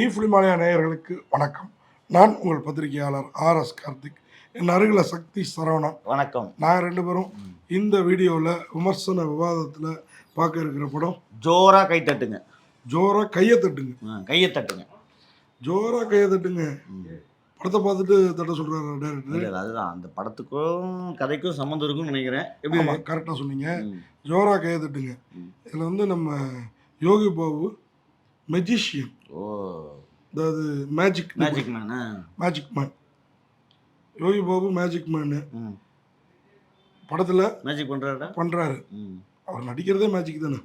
D ஃபிலிமாலயா நேயர்களுக்கு வணக்கம். நான் உங்கள் பத்திரிகையாளர் ஆர் எஸ் கார்த்திக். என் அருகில் சக்தி சரவணன். வணக்கம். நாங்கள் ரெண்டு பேரும் இந்த வீடியோவில் விமர்சன விவாதத்தில் பார்க்க இருக்கிற படம் ஜோரா கை தட்டுங்க. ஜோரா கையை தட்டுங்க. கையை தட்டுங்க. ஜோரா கையை தட்டுங்க. படத்தை பார்த்துட்டு தட்ட சொல்கிறாரு டேரக்டர். அதுதான். அந்த படத்துக்கும் கதைக்கும் சம்மந்தம் இருக்கும்னு நினைக்கிறேன். எப்படி கரெக்டாக சொன்னீங்க. ம், ஜோரா கையை தட்டுங்க. இதில் வந்து நம்ம யோகி பாபு மெஜிஷியன் ஓ. அதாவது மேஜிக் மேஜிக் மேனா magic man Yogi Babu magic man படத்தில் மேஜிக் பண்ணுறாரு ம். அவர் நடிக்கிறதே மேஜிக் தானே.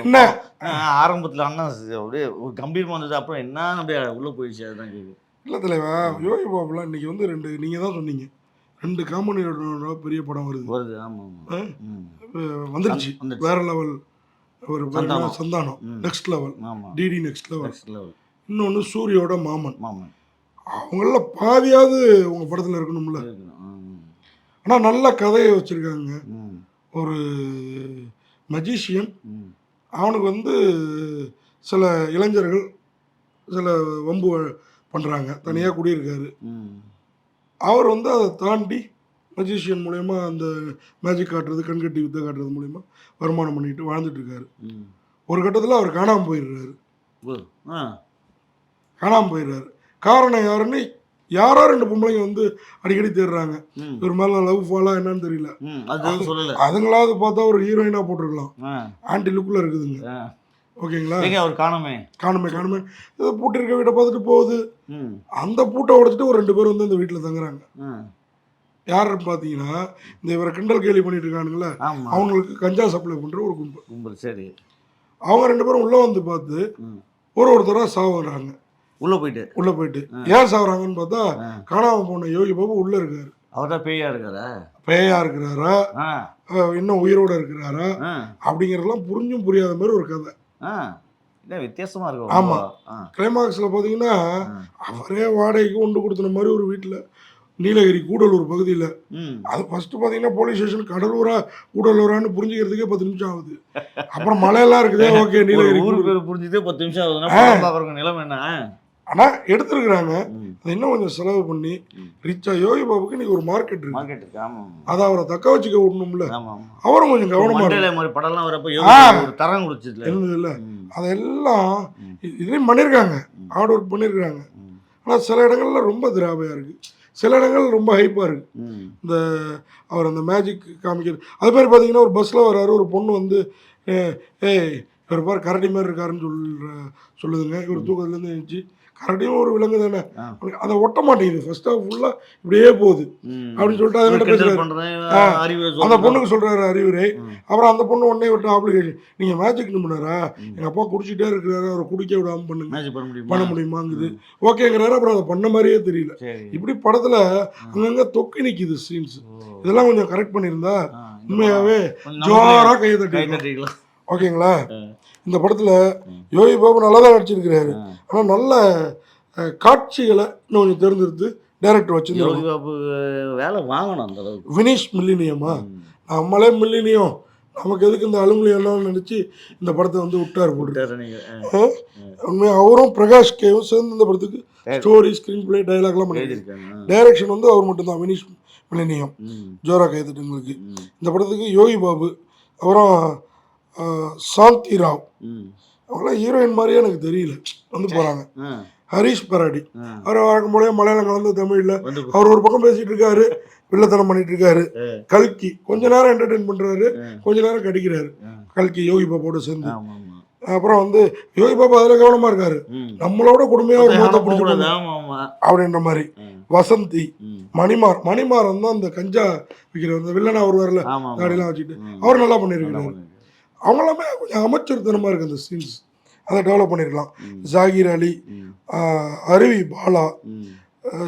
என்ன? ஆரம்பத்துல அண்ணா அப்படியே ஒரு கம்பீரமா வந்தது அப்புறம் என்ன அப்படியே உள்ள போயிடுச்சு அதுதான் கேக்குது. இல்லை தலைவா யோகி பாபுலாம் இன்னைக்கு வந்து ரெண்டு நீங்கள் தான் சொன்னீங்க. ரெண்டு காமெடியோட பெரிய படம் வருது. வருது ஆமா ஆமா. ஆ? ம். அஹ் வந்துருச்சு வந்துருச்சு. வேற லெவல் ஒரு? Santhanam. Next level DD next level இன்னொன்று சூரியோட மாமன். ஆமா அவங்கள பாதியாவது உங்கள் படத்தில் இருக்கணும்ல. ஆனால் நல்ல கதையை வச்சுருக்காங்க. ஒரு மஜிஷியன் அவனுக்கு வந்து சில இளைஞர்கள் சில வம்பு பண்ணுறாங்க தனியாக குடியிருக்காரு. அவர் வந்து அதை தாண்டி மஜிஷியன் மூலயமா அந்த மேஜிக் காட்டுறது கண்கட்டி வித்தை காட்டுறது மூலயமா வருமானம் பண்ணிட்டு வாழ்ந்துட்டு இருக்காரு. ம். ஒரு கட்டத்தில் அவர் காணாமல் போயிடுறாரு. காணாமல் போயிடுறாரு. காரணம் யாருன்னு யாரோ ரெண்டு பொம்பளைங்க வந்து அடிக்கடி தேடுறாங்க. இவர் மேலே லவ் ஃபாலா என்னன்னு தெரியல. அதுங்களாவது பார்த்தா ஒரு ஹீரோயினாக போட்டிருக்கலாம். ஆன்டி லுக்கில் இருக்குதுங்க. ஓகேங்களா? அவர் காணுமே? காணுமே காணுமே. இதை பூட்டிருக்க வீட்டை பார்த்துட்டு போகுது. அந்த பூட்டை உடைச்சிட்டு ஒரு ரெண்டு பேர் வந்து இந்த வீட்டில் தங்குறாங்க. யாருன்னு பார்த்தீங்கன்னா இந்த இவரை கிண்டல் கேலி பண்ணிட்டு இருக்கானுங்களே அவங்களுக்கு கஞ்சா சப்ளை பண்ணுற ஒரு கும்பல். கும்பல் சரி. அவங்க ரெண்டு பேரும் உள்ளே வந்து பார்த்து ஒரு ஒருத்தராக சாவுறாங்க. உள்ள போயிட்டு? உள்ளே போயிட்டு. ஏன் சாவுறாங்கன்னு பார்த்தா. காணாமல் போன யோகி பாபு உள்ளே இருக்காரு. அவர் தான் பேயா இருக்காரா? பேயா இருக்கிறாரா? இன்னும் உயிரோட இருக்கிறாரா? அப்படிங்கிறதெல்லாம் புரிஞ்சும் புரியாத மாதிரி ஒரு கதை. வித்தியாசமா இருக்கும் ஆமா. கிளைமாக்ஸில் பார்த்தீங்கன்னா ஆ. அவரே வாடகைக்கு கொண்டு கொடுத்துன மாதிரி ஒரு வீட்டில் நீலகிரி கூடலூர் பகுதியில். அது ஃபஸ்ட்டு பார்த்தீங்கன்னா போலீஸ் ஸ்டேஷன் கடலூரா கூடலூரான்னு புரிஞ்சுக்கிறதுக்கே பத்து நிமிஷம் ஆகுது. அப்புறம் மழையெல்லாம் இருக்குதே ஓகே நீலகிரி ஊர் புரிஞ்சுதே பத்து நிமிஷம் ஆகுதுன்னா நிலைமை என்ன? ஆனால் எடுத்துருக்குறாங்க. அதை இன்னும் கொஞ்சம் செலவு பண்ணி. ரிச்சா யோகி பாபுக்கு இன்னைக்கு ஒரு மார்க்கெட் இருக்கு. மார்க்கெட் அதை அவரை தக்க வச்சுக்க விடணும்ல. அவரும் கொஞ்சம் கவனமா மண்டேல இருக்கும் மாதிரி படம்லாம் வரப்போ தரம் இருந்தது இல்லை அதெல்லாம் இதுலயும் பண்ணியிருக்காங்க. ஹார்ட் ஒர்க் பண்ணியிருக்காங்க ஆனால் சில இடங்கள்ல ரொம்ப திராபையாக இருக்கு. சில இடங்கள் ரொம்ப ஹைப்பாக இருக்கு. ம். இந்த அவர் அந்த மேஜிக் காமிக்கிறது. அது மாதிரி பார்த்தீங்கன்னா ஒரு பஸ்ஸில் வராரு ஒரு பொண்ணு வந்து "ஏ- ஏய் இவர் பார் கரடி மாதிரி இருக்காருன்னு சொல்ற சொல்லுதுங்க. இவர் தூக்கத்துலேருந்து எழுந்துச்சு கரடியும் ஒரு விலங்கு தானே. அதை ஒட்ட மாட்டேங்குது. ஃபர்ஸ்ட் ஆஃப் ஃபுல்லாக இப்படியே போகுது. அப்படின்னு சொல்லிட்டு அதனால பேசுறாரு அந்த. பொண்ணுக்கு சொல்றாரு அறிவுரை. அப்புறம் அந்த பொண்ணு உடனே விட்டு ஆப்ளிகேஷன் நீங்கள் மேஜிக் ம். எங்கள் அப்பா குடிச்சிட்டே இருக்கிறாரு. அவரை குடிக்க விடாம பண்ணுங்க. பண்ண முடியுமா? பண்ண முடியுமாங்குது. ஓகேங்கிறாரு. அப்புறம் அதை பண்ண மாதிரியே தெரியல. இப்படி படத்தில் அங்கங்கே தொக்கி நிற்கிது சீன்ஸ். இதெல்லாம் கொஞ்சம் கரெக்ட் பண்ணியிருந்தா உண்மையாகவே படம் கொஞ்சம் ஜோரா நம்மளே கையை தட்டி ஓகேங்களா. இந்த படத்தில். யோகி பாபு நல்லா தான் நடிச்சிருக்கிறாரு. ஆனால் நல்ல காட்சிகளை இன்னும் கொஞ்சம் தேர்ந்தெடுத்து டேரக்டர் வச்சிருந்தாரு யோகி பாபு வேலை வாங்கணும் அந்த அளவுக்கு வினிஷ் மில்லினியமா. நம்மளே மில்லினியம் நமக்கு எதுக்கு இந்த அலுமினியம்லாம் நினச்சி இந்த படத்தை வந்து விட்டார் போட்டு விட்டாரு நீங்க. ஆ. உண்மையாக அவரும் பிரகாஷ் கேவும் சேர்ந்து இந்த படத்துக்கு. ஸ்டோரி ஸ்க்ரீன் பிளே டைலாக்லாம். ஆ. டைரக்ஷன் வந்து அவர் மட்டும்தான் வினிஷ் மில்லினியம். ஜோரா கைதட்டுங்களுக்கு ம். இந்த படத்துக்கு யோகி பாபு அப்புறம் சாந்தி ராவ். அவங்களாம் ஹீரோயின் மாதிரியே எனக்கு தெரியல வந்து போகிறாங்க. ஹரிஷ் பராடி. அவர் வழக்கம் போல மலையாளம் கலந்து தமிழில் வந்து அவர் ஒரு பக்கம் பேசிட்டு இருக்காரு வில்லத்தனம் பண்ணிட்டு இருக்காரு கல்கி கொஞ்ச நேரம் என்டர்டெயின் பண்றாரு. கொஞ்ச நேரம் கடிக்கிறாரு. கல்கி யோகி பாபாவோட சேர்ந்து. அப்புறம் வந்து யோகி பாபா அதில் கவனமா இருக்காரு. நம்மளோட கொடுமையா ஒரு மூத்த ஆமா. அப்படின்ற மாதிரி. வசந்தி. மணிமார் மணிமாறன் தான் அந்த கஞ்சா விற்கிற அந்த வில்லனா வருவார்ல. தாடிலாம் வச்சுட்டு. அவர் நல்லா நல்லா பண்ணியிருக்கிறாரு பண்ணிருக்கு. அவங்க எல்லாமே கொஞ்சம் அமைச்சர்தனமா இருக்கு அந்த சீன்ஸ் அதை டெவலப் பண்ணியிருக்கலாம். ஜாகிர் அலி அருவி பாலா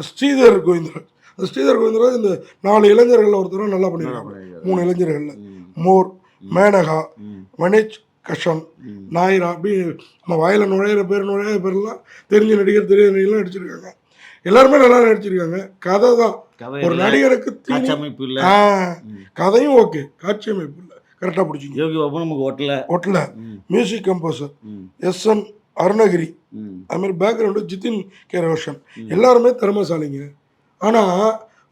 ஸ்ரீதர் கோவிந்தராஜ் அந்த ஸ்ரீதர் கோவிந்தராஜ் இந்த நாலு இளைஞர்கள் ஒருத்தரும் நல்லா பண்ணியிருக்காங்க. மூணு இளைஞர்கள்ல. மோர் மேனகா. மனேஜ் கஷன். நாயிரா அப்படி நம்ம வாயில நுழையிற பேர் நுழையிற பேர்லாம் தெரிஞ்ச நடிகர் தெரியாத நடிகர்லாம் நடிச்சிருக்காங்க எல்லாருமே நல்லா நடிச்சிருக்காங்க கதை தான் ஒரு நடிகருக்கு. கதையும் ஓகே காட்சி அமைப்பு இல்லை கரெக்டாக பிடிச்சிங்க. யோகி பாபு நமக்கு ஒட்டில் ம். Music composer S N Arunagiri. ம். அது மாதிரி பேக்ரவுண்டு ஜிதின் கே ரோஷன். எல்லாருமே திறமைசாலிங்க. ஆனால்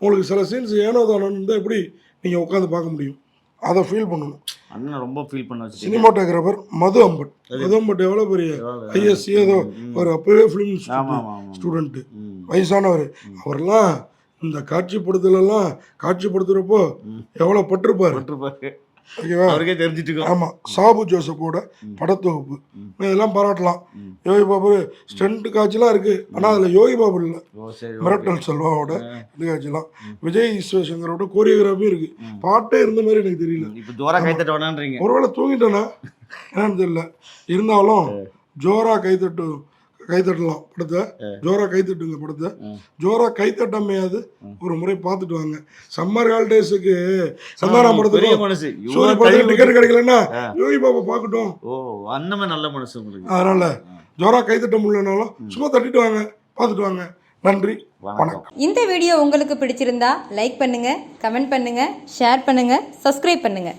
உங்களுக்கு சில சீன்ஸ் ஏனோ தானோன்னு இருந்தால் எப்படி நீங்கள் உட்காந்து பார்க்க முடியும்? அதை ஃபீல் பண்ணணும். அண்ணன் ரொம்ப ஃபீல் பண்ண சினிமாட்டோகிராஃபர் மது அம்பட். மது அம்பட் எவ்வளோ பெரிய? ஐஎஸ்சி ஏதோ. ஒரு அப்பவே ஃபிலிம் ஸ்டூடெண்ட்டு வயசானவர். ம். அவரெல்லாம் இந்த காட்சிப்படுத்தலெல்லாம் காட்சிப்படுத்துகிறப்போ. எவ்வளோ பட்டிருப்பார். போட்டிருப்பாரு. அவருக்கே தெரிஞ்சிட்டு இருக்கோம் ஆமாம் சாபு ஜோசப்போட. படத்தொகுப்பு. இதெல்லாம் பாராட்டலாம். யோகி பாபு ஸ்டண்ட் காட்சிலாம் இருக்குது ஆனால் அதில் யோகி பாபு இல்லை. மிரட்டல் செல்வாவோட. இது காட்சிலாம். விஜய் ஈஸ்வரசங்கரோட கோரியோகிராஃபியும் இருக்குது. பாட்டே இருந்த மாதிரி எனக்கு தெரியல. இப்ப ஜோரா கைத்தட்ட வேணான்றீங்க ஒருவேளை தூங்கிட்டேனா? என்னன்னு தெரியல. இருந்தாலும் ஜோரா கைத்தட்டு கைத்தட்டலாம் படத்தை ஜோரா கைத்தட்டுங்க படத்தை. ம். ஜோரா கைத்தட்டாமையாவது ம். ஒரு முறை பார்த்துட்டு வாங்க. சம்மர் ஹாலிடேஸுக்கு சந்தானா பெரிய படத்துக்கு டிக்கெட் கிடைக்கலன்னா. யோகி பாபா பார்க்கட்டும். ஓ அண்ணமே நல்ல மனசு உங்களுக்கு. அதனால. ஜோரா கைத்தட்ட முடியலனாலும் சும்மா தட்டிட்டு வாங்க பார்த்துட்டு வாங்க. நன்றி வணக்கம். இந்த வீடியோ உங்களுக்கு பிடிச்சிருந்தா லைக் பண்ணுங்க கமெண்ட் பண்ணுங்க ஷேர் பண்ணுங்க சப்ஸ்கிரைப் பண்ணுங்க.